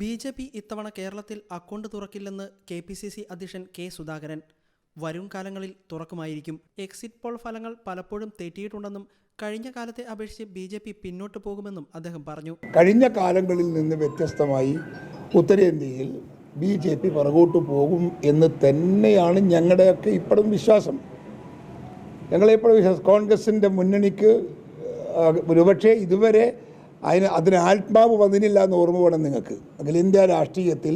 B J P ഇത്തവണ കേരളത്തിൽ account തുറക്കില്ലെന്ന് കെ പി സി സി അധ്യക്ഷൻ കെ സുധാകരൻ. വരും കാലങ്ങളിൽ തുറക്കുമായിരിക്കും. എക്സിറ്റ് പോൾ ഫലങ്ങൾ പലപ്പോഴും തെറ്റിയിട്ടുണ്ടെന്നും കഴിഞ്ഞ കാലത്തെ അപേക്ഷിച്ച് ബി ജെ പി പിന്നോട്ട് പോകുമെന്നും അദ്ദേഹം പറഞ്ഞു. കഴിഞ്ഞ കാലങ്ങളിൽ നിന്ന് വ്യത്യസ്തമായി ഉത്തരേന്ത്യയിൽ ബി ജെ പി പുറകോട്ട് പോകും എന്ന് തന്നെയാണ് ഞങ്ങളുടെയൊക്കെ ഇപ്പോഴും വിശ്വാസം. ഞങ്ങളെപ്പോഴും വിശ്വാസം. കോൺഗ്രസിന്റെ മുന്നണിക്ക് ഒരുപക്ഷെ ഇതുവരെ അതിന് അതിന് ആത്മാവ് വന്നിട്ടില്ല എന്ന് ഓർമ്മ വേണം നിങ്ങൾക്ക്. അഖിലേന്ത്യാ രാഷ്ട്രീയത്തിൽ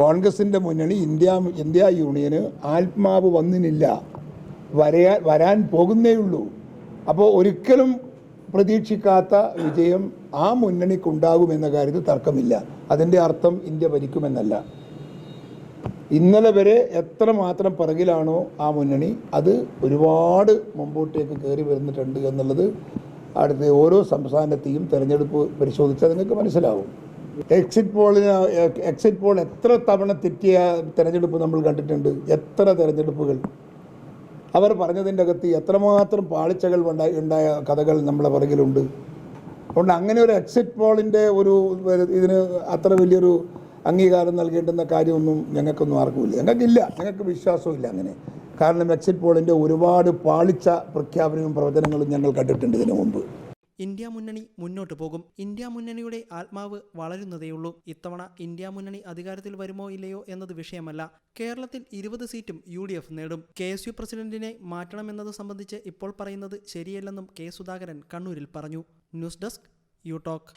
കോൺഗ്രസിന്റെ മുന്നണി ഇന്ത്യ ഇന്ത്യ യൂണിയന് ആത്മാവ് വന്നിട്ടില്ല വരയാ വരാൻ പോകുന്നേ ഉള്ളൂ. അപ്പോൾ ഒരിക്കലും പ്രതീക്ഷിക്കാത്ത വിജയം ആ മുന്നണിക്കുണ്ടാകുമെന്ന കാര്യത്തിൽ തർക്കമില്ല. അതിന്റെ അർത്ഥം ഇന്ത്യ ഭരിക്കുമെന്നല്ല. ഇന്നലെ വരെ എത്ര മാത്രം പിറകിലാണോ ആ മുന്നണി അത് ഒരുപാട് മുമ്പോട്ടേക്ക് കയറി വരുന്നിട്ടുണ്ട് എന്നുള്ളത് അടുത്ത ഓരോ സംസ്ഥാനത്തെയും തെരഞ്ഞെടുപ്പ് പരിശോധിച്ചാൽ നിങ്ങൾക്ക് മനസ്സിലാവും. എക്സിറ്റ് പോളിന് എക്സിറ്റ് പോൾ എത്ര തവണ തെറ്റിയ തെരഞ്ഞെടുപ്പ് നമ്മൾ കണ്ടിട്ടുണ്ട്? എത്ര തെരഞ്ഞെടുപ്പുകൾ? അവർ പറഞ്ഞതിന്റെ അകത്ത് എത്രമാത്രം പാളിച്ചകൾ ഉണ്ടായി ഉണ്ടായ കഥകൾ നമ്മളെ പുറകിലുണ്ട്. അതുകൊണ്ട് അങ്ങനെ ഒരു എക്സിറ്റ് പോളിന്റെ ഒരു ഇതിന് അത്ര വലിയൊരു അംഗീകാരം നൽകേണ്ടുന്ന കാര്യമൊന്നും ഞങ്ങൾക്കൊന്നും ആർക്കുമില്ല ഞങ്ങൾക്കില്ല. ഞങ്ങൾക്ക് വിശ്വാസമില്ല അങ്ങനെ. കാരണം എക്സിറ്റ് പോളിന്റെ ഒരുപാട് പാളിച്ച പ്രഖ്യാപനവും പ്രവചനങ്ങളും ഞങ്ങൾ കണ്ടിട്ടുണ്ട് ഇതിനു മുമ്പ്. ഇന്ത്യ മുന്നണി മുന്നോട്ട് പോകും. ഇന്ത്യ മുന്നണിയുടെ ആത്മാവ് വളരുന്നതേയുള്ളൂ ഇത്തവണ ഇന്ത്യ മുന്നണി അധികാരത്തിൽ വരുമോ ഇല്ലയോ എന്നത് വിഷയമല്ല. കേരളത്തിൽ ഇരുപത് സീറ്റും യു ഡി എഫ് നേടും. കെ എസ് യു പ്രസിഡന്റിനെ മാറ്റണമെന്നത് സംബന്ധിച്ച് ഇപ്പോൾ പറയുന്നത് ശരിയല്ലെന്നും കെ സുധാകരൻ കണ്ണൂരിൽ പറഞ്ഞു. News desk U talk.